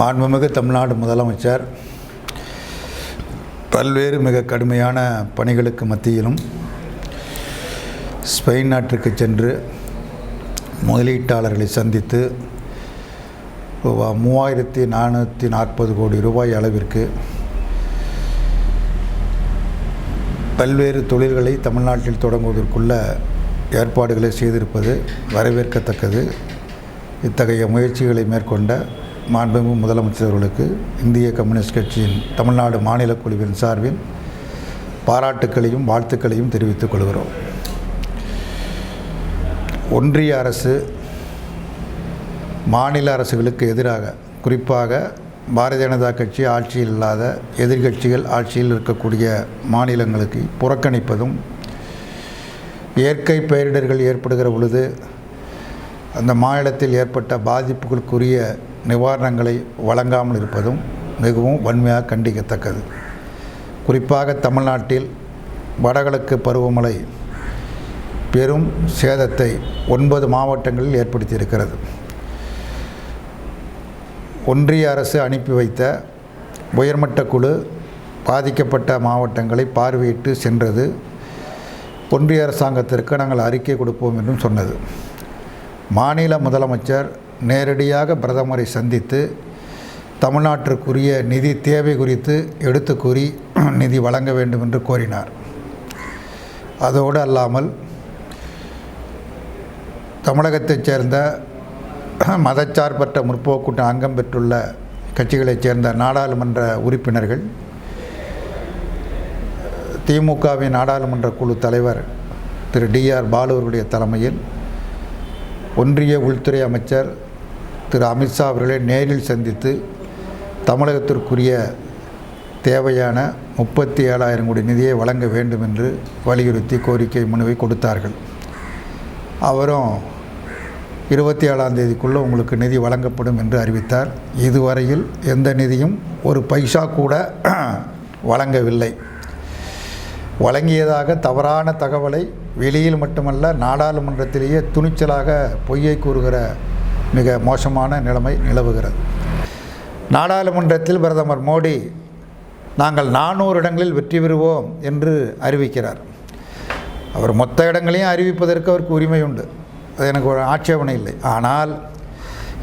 மாண்புமிகு தமிழ்நாடு முதலமைச்சர் பல்வேறு மிக கடுமையான பணிகளுக்கு மத்தியிலும் ஸ்பெயின் நாட்டிற்கு சென்று முதலீட்டாளர்களை சந்தித்து ரூபா- மூவாயிரத்தி நானூற்றி நாற்பது கோடி ரூபாய் அளவிற்கு பல்வேறு தொழில்களை தமிழ்நாட்டில் தொடங்குவதற்குள்ள ஏற்பாடுகளை செய்திருப்பது வரவேற்கத்தக்கது. இத்தகைய முயற்சிகளை மேற்கொண்ட மாண்புமிகு முதலமைச்சர் அவர்களுக்கு இந்திய கம்யூனிஸ்ட் கட்சியின் தமிழ்நாடு மாநில குழுவின் சார்பில் பாராட்டுக்களையும் வாழ்த்துக்களையும் தெரிவித்துக் கொள்கிறோம். ஒன்றிய அரசு மாநில அரசுகளுக்கு எதிராக குறிப்பாக பாரதிய ஜனதா கட்சி ஆட்சியில் இல்லாத எதிர்க்கட்சிகள் ஆட்சியில் இருக்கக்கூடிய மாநிலங்களுக்கு புறக்கணிப்பதும் இயற்கை பேரிடர்கள் ஏற்படுகிற பொழுது அந்த மாநிலத்தில் ஏற்பட்ட பாதிப்புகளுக்குரிய நிவாரணங்களை வழங்காமல் இருப்பதும் மிகவும் வன்மையாக கண்டிக்கத்தக்கது. குறிப்பாக தமிழ்நாட்டில் வடகிழக்கு பருவமழை பெரும் சேதத்தை ஒன்பது மாவட்டங்களில் ஏற்படுத்தியிருக்கிறது. ஒன்றிய அரசு அனுப்பி வைத்த உயர்மட்ட குழு பாதிக்கப்பட்ட மாவட்டங்களை பார்வையிட்டு சென்றது. ஒன்றிய அரசாங்கத்திற்கு நாங்கள் அறிக்கை கொடுப்போம் என்றும் சொன்னது. மாநில முதலமைச்சர் நேரடியாக பிரதமரை சந்தித்து தமிழ்நாட்டிற்குரிய நிதி தேவை குறித்து எடுத்து கூறி நிதி வழங்க வேண்டும் என்று கோரினார். அதோடு அல்லாமல் தமிழகத்தைச் சேர்ந்த மதச்சார்பற்ற முற்போக்கூட்ட அங்கம் பெற்றுள்ள கட்சிகளைச் சேர்ந்த நாடாளுமன்ற உறுப்பினர்கள் திமுகவின் நாடாளுமன்ற குழு தலைவர் திரு டிஆர் பாலு அவர்களுடைய தலைமையில் ஒன்றிய உள்துறை அமைச்சர் திரு அமித்ஷா அவர்களை நேரில் சந்தித்து தமிழகத்திற்குரிய தேவையான முப்பத்தி ஏழாயிரம் கோடி நிதியை வழங்க வேண்டும் என்று வலியுறுத்தி கோரிக்கை மனுவை கொடுத்தார்கள். அவரும் இருபத்தி ஏழாம் தேதிக்குள்ளே உங்களுக்கு நிதி வழங்கப்படும் என்று அறிவித்தார். இதுவரையில் எந்த நிதியும் ஒரு பைசா கூட வழங்கவில்லை. வழங்கியதாக தவறான தகவலை வெளியில் மட்டுமல்ல நாடாளுமன்றத்திலேயே துணிச்சலாக பொய்யை கூறுகிற மிக மோசமான நிலைமை நிலவுகிறது. நாடாளுமன்றத்தில் பிரதமர் மோடி நாங்கள் நானூறு இடங்களில் வெற்றி பெறுவோம் என்று அறிவிக்கிறார். அவர் மொத்த இடங்களையும் அறிவிப்பதற்கு அவருக்கு உரிமை உண்டு. அது எனக்கு ஒரு ஆட்சேபனை இல்லை. ஆனால்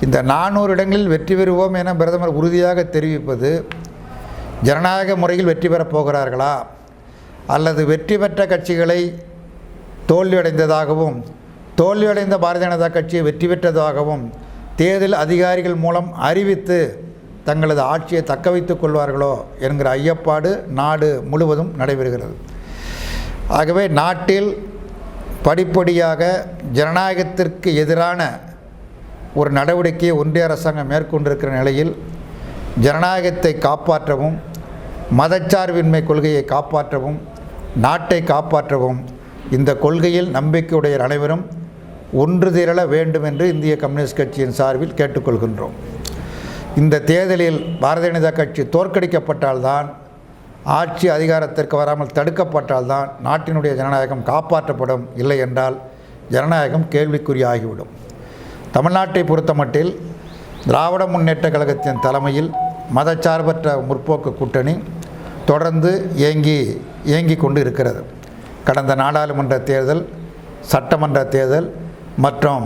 இந்த நானூறு இடங்களில் வெற்றி பெறுவோம் என பிரதமர் உறுதியாக தெரிவிப்பது ஜனநாயக முறையில் வெற்றி பெறப் போகிறார்களா? அல்லது வெற்றி பெற்ற கட்சிகளை தோல்வியடைந்ததாகவும் தோல்வியடைந்த பாரதிய ஜனதா கட்சியை வெற்றி பெற்றதாகவும் தேர்தல் அதிகாரிகள் மூலம் அறிவித்து தங்களது ஆட்சியை தக்க வைத்துக் கொள்வார்களோ என்கிற ஐயப்பாடு நாடு முழுவதும் நடைபெறுகிறது. ஆகவே நாட்டில் படிப்படியாக ஜனநாயகத்திற்கு எதிரான ஒரு நடவடிக்கையை ஒன்றிய அரசாங்கம் மேற்கொண்டிருக்கிற நிலையில் ஜனநாயகத்தை காப்பாற்றவும் மதச்சார்பின்மை கொள்கையை காப்பாற்றவும் நாட்டை காப்பாற்றவும் இந்த கொள்கையில் நம்பிக்கையுடைய அனைவரும் ஒன்று திரள வேண்டும் என்று இந்திய கம்யூனிஸ்ட் கட்சியின் சார்பில் கேட்டுக்கொள்கின்றோம். இந்த தேர்தலில் பாரதிய ஜனதா கட்சி தோற்கடிக்கப்பட்டால்தான் ஆட்சி அதிகாரத்திற்கு வராமல் தடுக்கப்பட்டால்தான் நாட்டினுடைய ஜனநாயகம் காப்பாற்றப்படும். இல்லை என்றால் ஜனநாயகம் கேள்விக்குறியாகிவிடும். தமிழ்நாட்டை பொறுத்தமட்டில் திராவிட முன்னேற்ற கழகத்தின் தலைமையில் மதச்சார்பற்ற முற்போக்கு கூட்டணி தொடர்ந்து இயங்கி இயங்கி கொண்டு இருக்கிறது. கடந்த நாடாளுமன்ற தேர்தல் சட்டமன்ற தேர்தல் மற்றும்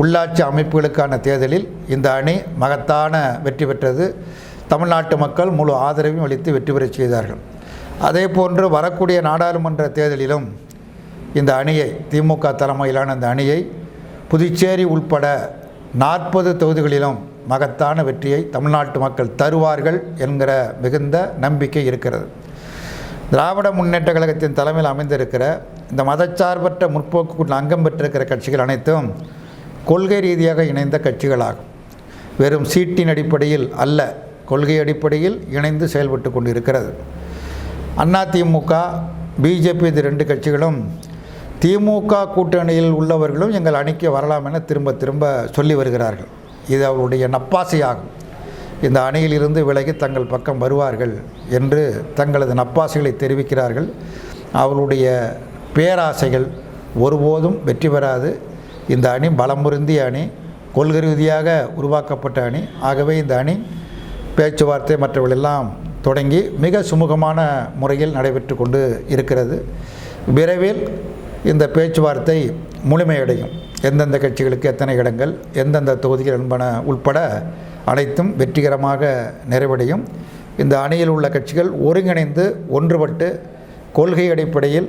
உள்ளாட்சி அமைப்புகளுக்கான தேர்தலில் இந்த அணி மகத்தான வெற்றி பெற்றது. தமிழ்நாட்டு மக்கள் முழு ஆதரவையும் அளித்து வெற்றி பெறச் செய்தார்கள். அதே போன்று வரக்கூடிய நாடாளுமன்ற தேர்தலிலும் இந்த அணியை திமுக தலைமையிலான இந்த அணியை புதுச்சேரி உள்பட நாற்பது தொகுதிகளிலும் மகத்தான வெற்றியை தமிழ்நாட்டு மக்கள் தருவார்கள் என்கிற மிகுந்த நம்பிக்கை இருக்கிறது. திராவிட முன்னேற்ற கழகத்தின் தலைமையில் அமைந்திருக்கிற இந்த மதச்சார்பற்ற முற்போக்கு அங்கம் பெற்றிருக்கிற கட்சிகள் அனைத்தும் கொள்கை ரீதியாக இணைந்த கட்சிகளாகும். வெறும் சீட்டின் அடிப்படையில் அல்ல கொள்கை அடிப்படையில் இணைந்து செயல்பட்டு கொண்டிருக்கிறது. அதிமுக பிஜேபி இது ரெண்டு கட்சிகளும் திமுக கூட்டணியில் உள்ளவர்களும் எங்கள் அணிக்கு வரலாம் என திரும்ப திரும்ப சொல்லி வருகிறார்கள். இது அவருடைய நப்பாசையாகும். இந்த அணியிலிருந்து விலகி தங்கள் பக்கம் வருவார்கள் என்று தங்களது நப்பாசைகளை தெரிவிக்கிறார்கள். அவர்களுடைய பேராசைகள் ஒருபோதும் வெற்றி பெறாது. இந்த அணி பலமுருந்திய அணி கொள்கை ரீதியாக உருவாக்கப்பட்ட அணி. ஆகவே இந்த அணி பேச்சுவார்த்தை மற்றவர்களெல்லாம் தொடங்கி மிக சுமூகமான முறையில் நடைபெற்று கொண்டு இருக்கிறது. விரைவில் இந்த பேச்சுவார்த்தை முழுமையடையும். எந்தெந்த கட்சிகளுக்கு எத்தனை இடங்கள் எந்தெந்த தொகுதிகள் என்பன உட்பட அனைத்தும் வெற்றிகரமாக நிறைவடையும். இந்த அணியில் உள்ள கட்சிகள் ஒருங்கிணைந்து ஒன்றுபட்டு கொள்கை அடிப்படையில்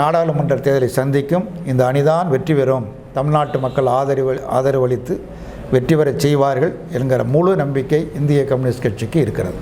நாடாளுமன்ற தேர்தலை சந்திக்கும். இந்த அணிதான் வெற்றி பெறும். தமிழ்நாட்டு மக்கள் ஆதரவு ஆதரவளித்து வெற்றி பெறச் செய்வார்கள் என்கிற முழு நம்பிக்கை இந்திய கம்யூனிஸ்ட் கட்சிக்கு இருக்கிறது.